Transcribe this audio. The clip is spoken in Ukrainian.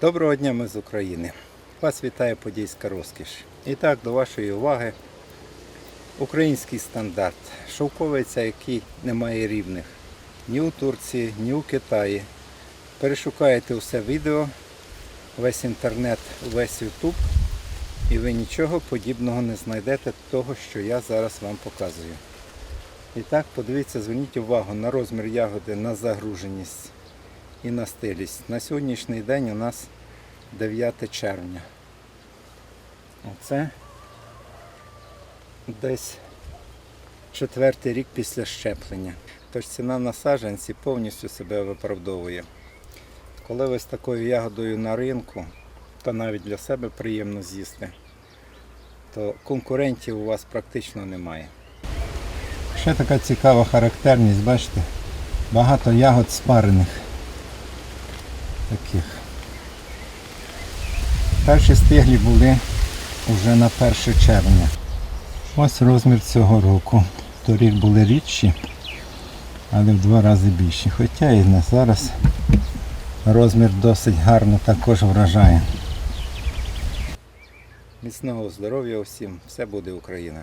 Доброго дня, ми з України. Вас вітає Подільська розкіш. І так, до вашої уваги, український стандарт. Шовковиця, який не має рівних ні у Турції, ні у Китаї. Перешукаєте усе відео, весь інтернет, весь Ютуб, і ви нічого подібного не знайдете того, що я зараз вам показую. І так, подивіться, зверніть увагу на розмір ягоди, на загруженість і на стилість. На сьогоднішній день у нас 9 червня. Оце десь четвертий рік після щеплення. Тож ціна на саджанці повністю себе виправдовує. Коли ви з такою ягодою на ринку, та навіть для себе приємно з'їсти, то конкурентів у вас практично немає. Ще така цікава характерність, бачите, багато ягод спарених. Таких. Перші стиглі були вже на 1 червня. Ось розмір цього року. Торік були рідші, але в два рази більші. Хоча і на зараз розмір досить гарно також вражає. Міцного здоров'я усім, все буде Україна!